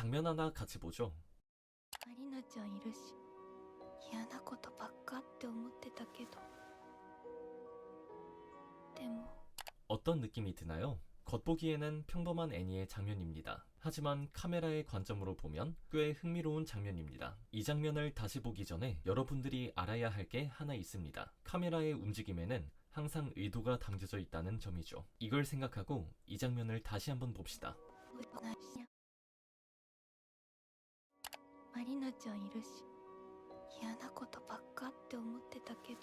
장면 하나 같이 보죠. マリナちゃんいるし嫌なことばっかって思ってたけどでも 어떤 느낌이 드나요? 겉보기에는 평범한 애니의 장면입니다. 하지만 카메라의 관점으로 보면 꽤 흥미로운 장면입니다. 이 장면을 다시 보기 전에 여러분들이 알아야 할 게 하나 있습니다. 카메라의 움직임에는 항상 의도가 담겨져 있다는 점이죠. 이걸 생각하고 이 장면을 다시 한번 봅시다. ないし マリナちゃんいるし嫌なことばっかって思ってたけど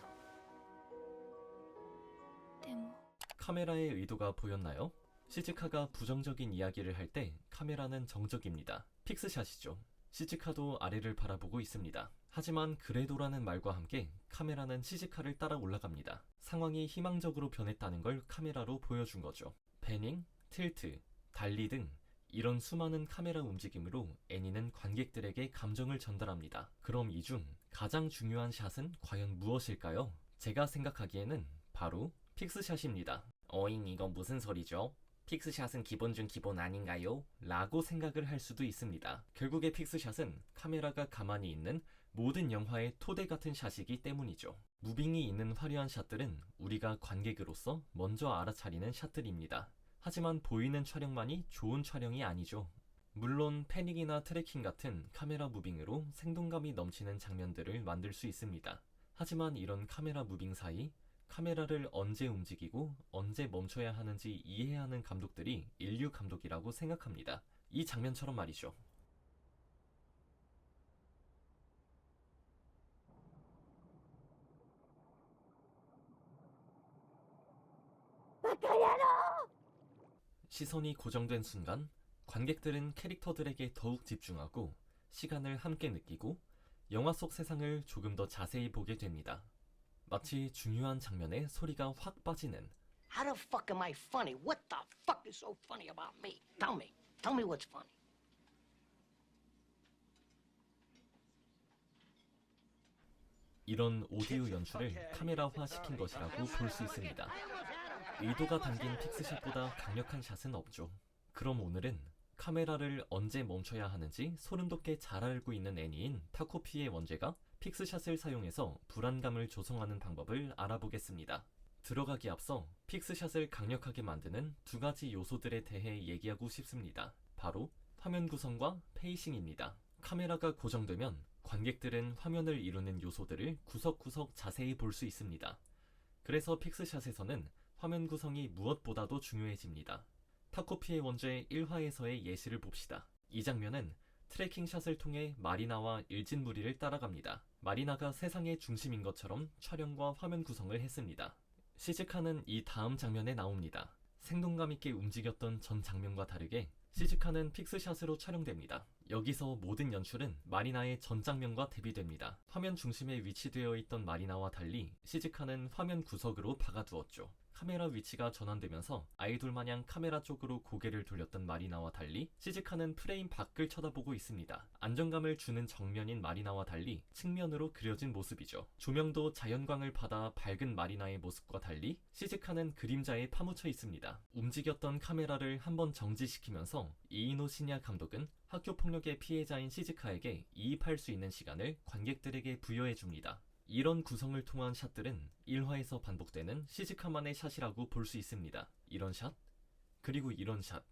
でも 카메라의 의도가 보였나요? 시즈카가 부정적인 이야기를 할 때 카메라는 정적입니다. 픽스샷이죠. 시즈카도 아래를 바라보고 있습니다. 하지만 그래도라는 말과 함께 카메라는 시즈카를 따라 올라갑니다. 상황이 희망적으로 변했다는 걸 카메라로 보여준 거죠. 패닝, 틸트, 달리 등 이런 수많은 카메라 움직임으로 애니는 관객들에게 감정을 전달합니다. 그럼 이 중 가장 중요한 샷은 과연 무엇일까요? 제가 생각하기에는 바로 픽스샷입니다. 어잉 이건 무슨 소리죠? 픽스샷은 기본 중 기본 아닌가요? 라고 생각을 할 수도 있습니다. 결국에 픽스샷은 카메라가 가만히 있는 모든 영화의 토대 같은 샷이기 때문이죠. 무빙이 있는 화려한 샷들은 우리가 관객으로서 먼저 알아차리는 샷들입니다. 하지만 보이는 촬영만이 좋은 촬영이 아니죠. 물론 패닉이나 트래킹 같은 카메라 무빙으로 생동감이 넘치는 장면들을 만들 수 있습니다. 하지만 이런 카메라 무빙 사이 카메라를 언제 움직이고 언제 멈춰야 하는지 이해해야 하는 감독들이 인류 감독이라고 생각합니다. 이 장면처럼 말이죠. 시선이 고정된 순간 관객들은 캐릭터들에게 더욱 집중하고 시간을 함께 느끼고 영화 속 세상을 조금 더 자세히 보게 됩니다. 마치 중요한 장면에 소리가 확 빠지는 How the fuck am I funny? What the fuck is so funny about me? Tell me. Tell me what's funny. 이런 오디오 연출을 카메라화 시킨 것이라고 볼 수 있습니다. 의도가 담긴 픽스샷보다 강력한 샷은 없죠. 그럼 오늘은 카메라를 언제 멈춰야 하는지 소름 돋게 잘 알고 있는 애니인 타코피의 원제가 픽스샷을 사용해서 불안감을 조성하는 방법을 알아보겠습니다. 들어가기 앞서 픽스샷을 강력하게 만드는 두 가지 요소들에 대해 얘기하고 싶습니다. 바로 화면 구성과 페이싱입니다. 카메라가 고정되면 관객들은 화면을 이루는 요소들을 구석구석 자세히 볼 수 있습니다. 그래서 픽스샷에서는 화면 구성이 무엇보다도 중요해집니다. 타코피의 원제 1화에서의 예시를 봅시다. 이 장면은 트래킹 샷을 통해 마리나와 일진 무리를 따라갑니다. 마리나가 세상의 중심인 것처럼 촬영과 화면 구성을 했습니다. 시즈카는 이 다음 장면에 나옵니다. 생동감 있게 움직였던 전 장면과 다르게 시즈카는 픽스샷으로 촬영됩니다. 여기서 모든 연출은 마리나의 전 장면과 대비됩니다. 화면 중심에 위치되어 있던 마리나와 달리 시즈카는 화면 구석으로 박아두었죠. 카메라 위치가 전환되면서 아이돌 마냥 카메라 쪽으로 고개를 돌렸던 마리나와 달리 시즈카는 프레임 밖을 쳐다보고 있습니다. 안정감을 주는 정면인 마리나와 달리 측면으로 그려진 모습이죠. 조명도 자연광을 받아 밝은 마리나의 모습과 달리 시즈카는 그림자에 파묻혀 있습니다. 움직였던 카메라를 한번 정지시키면서 이이노 시냐 감독은 학교 폭력의 피해자인 시즈카에게 이입할 수 있는 시간을 관객들에게 부여해 줍니다. 이런 구성을 통한 샷들은 1화에서 반복되는 시즈카만의 샷이라고 볼 수 있습니다. 이런 샷, 그리고 이런 샷.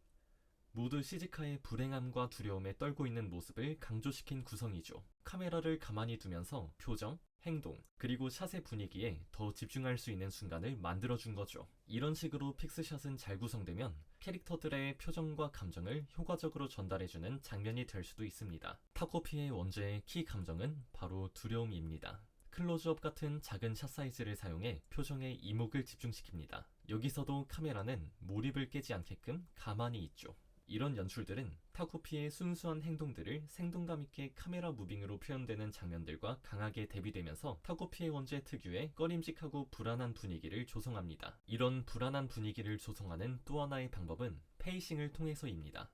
모두 시즈카의 불행함과 두려움에 떨고 있는 모습을 강조시킨 구성이죠. 카메라를 가만히 두면서 표정, 행동, 그리고 샷의 분위기에 더 집중할 수 있는 순간을 만들어준 거죠. 이런 식으로 픽스샷은 잘 구성되면 캐릭터들의 표정과 감정을 효과적으로 전달해주는 장면이 될 수도 있습니다. 타코피의 원제의 키 감정은 바로 두려움입니다. 클로즈업 같은 작은 샷 사이즈를 사용해 표정에 이목을 집중시킵니다. 여기서도 카메라는 몰입을 깨지 않게끔 가만히 있죠. 이런 연출들은 타코피의 순수한 행동들을 생동감 있게 카메라 무빙으로 표현되는 장면들과 강하게 대비되면서 타코피의 원제 특유의 꺼림직하고 불안한 분위기를 조성합니다. 이런 불안한 분위기를 조성하는 또 하나의 방법은 페이싱을 통해서입니다.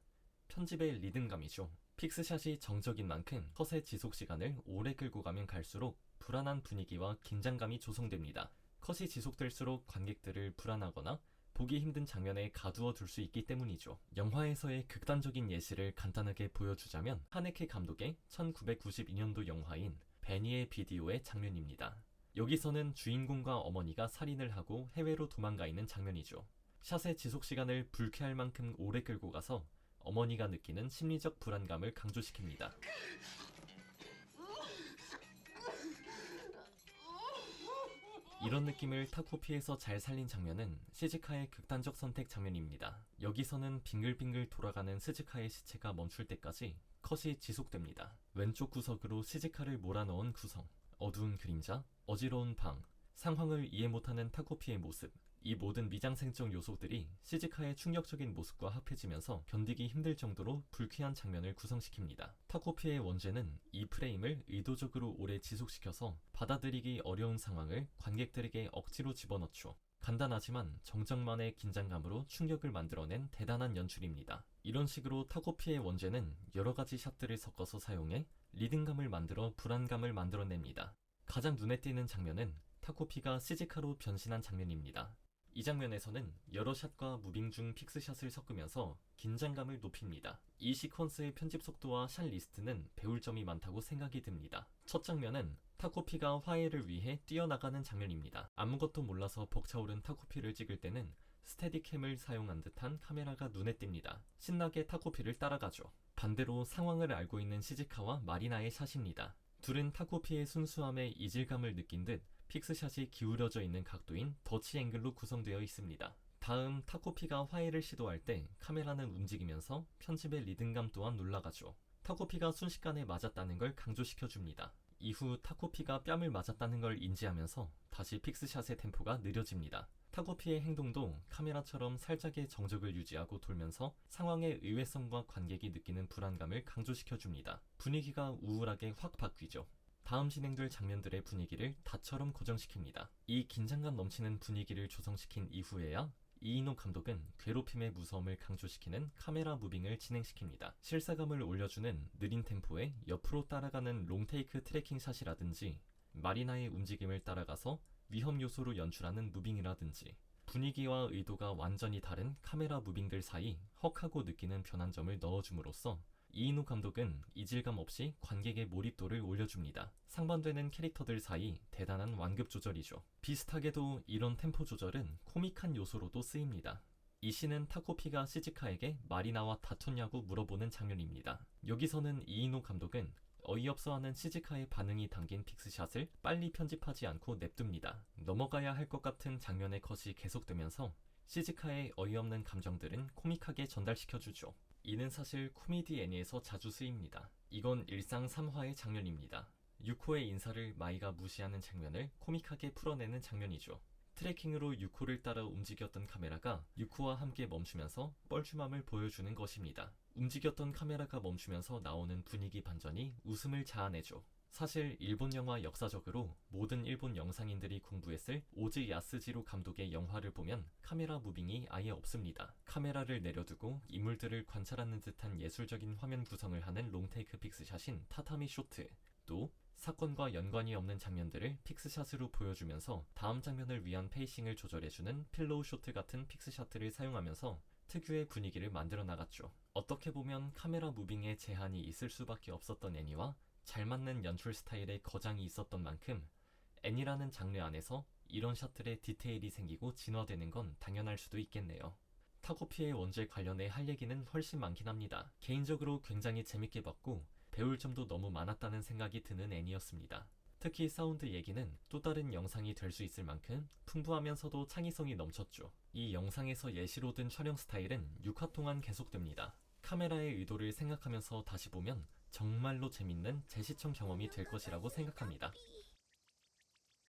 편집의 리듬감이죠. 픽스샷이 정적인 만큼 컷의 지속 시간을 오래 끌고 가면 갈수록 불안한 분위기와 긴장감이 조성됩니다. 컷이 지속될수록 관객들을 불안하거나 보기 힘든 장면에 가두어 둘 수 있기 때문이죠. 영화에서의 극단적인 예시를 간단하게 보여주자면 하네케 감독의 1992년도 영화인 베니의 비디오의 장면입니다. 여기서는 주인공과 어머니가 살인을 하고 해외로 도망가 있는 장면이죠. 샷의 지속 시간을 불쾌할 만큼 오래 끌고 가서 어머니가 느끼는 심리적 불안감을 강조시킵니다. 이런 느낌을 타코피에서 잘 살린 장면은 시즈카의 극단적 선택 장면입니다. 여기서는 빙글빙글 돌아가는 스즈카의 시체가 멈출 때까지 컷이 지속됩니다. 왼쪽 구석으로 시즈카를 몰아넣은 구성, 어두운 그림자, 어지러운 방, 상황을 이해 못하는 타코피의 모습, 이 모든 미장센적 요소들이 시즈카의 충격적인 모습과 합해지면서 견디기 힘들 정도로 불쾌한 장면을 구성시킵니다. 타코피의 원죄는 이 프레임을 의도적으로 오래 지속시켜서 받아들이기 어려운 상황을 관객들에게 억지로 집어넣죠. 간단하지만 정정만의 긴장감으로 충격을 만들어낸 대단한 연출입니다. 이런 식으로 타코피의 원죄는 여러 가지 샷들을 섞어서 사용해 리듬감을 만들어 불안감을 만들어냅니다. 가장 눈에 띄는 장면은 타코피가 시즈카로 변신한 장면입니다. 이 장면에서는 여러 샷과 무빙 중 픽스샷을 섞으면서 긴장감을 높입니다. 이 시퀀스의 편집 속도와 샷 리스트는 배울 점이 많다고 생각이 듭니다. 첫 장면은 타코피가 화해를 위해 뛰어나가는 장면입니다. 아무것도 몰라서 벅차오른 타코피를 찍을 때는 스테디캠을 사용한 듯한 카메라가 눈에 띕니다. 신나게 타코피를 따라가죠. 반대로 상황을 알고 있는 시즈카와 마리나의 샷입니다. 둘은 타코피의 순수함에 이질감을 느낀 듯 픽스샷이 기울어져 있는 각도인 더치 앵글로 구성되어 있습니다. 다음 타코피가 화해를 시도할 때 카메라는 움직이면서 편집의 리듬감 또한 놀라가죠. 타코피가 순식간에 맞았다는 걸 강조시켜줍니다. 이후 타코피가 뺨을 맞았다는 걸 인지하면서 다시 픽스샷의 템포가 느려집니다. 타코피의 행동도 카메라처럼 살짝의 정적을 유지하고 돌면서 상황의 의외성과 관객이 느끼는 불안감을 강조시켜줍니다. 분위기가 우울하게 확 바뀌죠. 다음 진행될 장면들의 분위기를 다처럼 고정시킵니다. 이 긴장감 넘치는 분위기를 조성시킨 이후에야 이인호 감독은 괴롭힘의 무서움을 강조시키는 카메라 무빙을 진행시킵니다. 실사감을 올려주는 느린 템포에 옆으로 따라가는 롱테이크 트래킹 샷이라든지 마리나의 움직임을 따라가서 위험 요소로 연출하는 무빙이라든지 분위기와 의도가 완전히 다른 카메라 무빙들 사이 헉하고 느끼는 변환점을 넣어줌으로써 이인호 감독은 이질감 없이 관객의 몰입도를 올려줍니다. 상반되는 캐릭터들 사이 대단한 완급 조절이죠. 비슷하게도 이런 템포 조절은 코믹한 요소로도 쓰입니다. 이 시는 타코피가 시즈카에게 마리나와 다퉜냐고 물어보는 장면입니다. 여기서는 이인호 감독은 어이없어하는 시즈카의 반응이 담긴 픽스샷을 빨리 편집하지 않고 냅둡니다. 넘어가야 할 것 같은 장면의 컷이 계속되면서 시즈카의 어이없는 감정들은 코믹하게 전달시켜주죠. 이는 사실 코미디 애니에서 자주 쓰입니다. 이건 일상 3화의 장면입니다. 유코의 인사를 마이가 무시하는 장면을 코믹하게 풀어내는 장면이죠. 트래킹으로 유코를 따라 움직였던 카메라가 유코와 함께 멈추면서 뻘쭘함을 보여주는 것입니다. 움직였던 카메라가 멈추면서 나오는 분위기 반전이 웃음을 자아내죠. 사실 일본 영화 역사적으로 모든 일본 영상인들이 공부했을 오즈 야스지로 감독의 영화를 보면 카메라 무빙이 아예 없습니다. 카메라를 내려두고 인물들을 관찰하는 듯한 예술적인 화면 구성을 하는 롱테이크 픽스샷인 타타미 쇼트 또 사건과 연관이 없는 장면들을 픽스샷으로 보여주면서 다음 장면을 위한 페이싱을 조절해주는 필로우 쇼트 같은 픽스샷들을 사용하면서 특유의 분위기를 만들어 나갔죠. 어떻게 보면 카메라 무빙에 제한이 있을 수밖에 없었던 애니와 잘 맞는 연출 스타일의 거장이 있었던 만큼 애니라는 장르 안에서 이런 샷들의 디테일이 생기고 진화되는 건 당연할 수도 있겠네요. 타코피의 원죄 관련해 할 얘기는 훨씬 많긴 합니다. 개인적으로 굉장히 재밌게 봤고 배울 점도 너무 많았다는 생각이 드는 애니였습니다. 특히 사운드 얘기는 또 다른 영상이 될 수 있을 만큼 풍부하면서도 창의성이 넘쳤죠. 이 영상에서 예시로 든 촬영 스타일은 6화 동안 계속됩니다. 카메라의 의도를 생각하면서 다시 보면 정말로 재밌는 재시청 경험이 될 것이라고 생각합니다.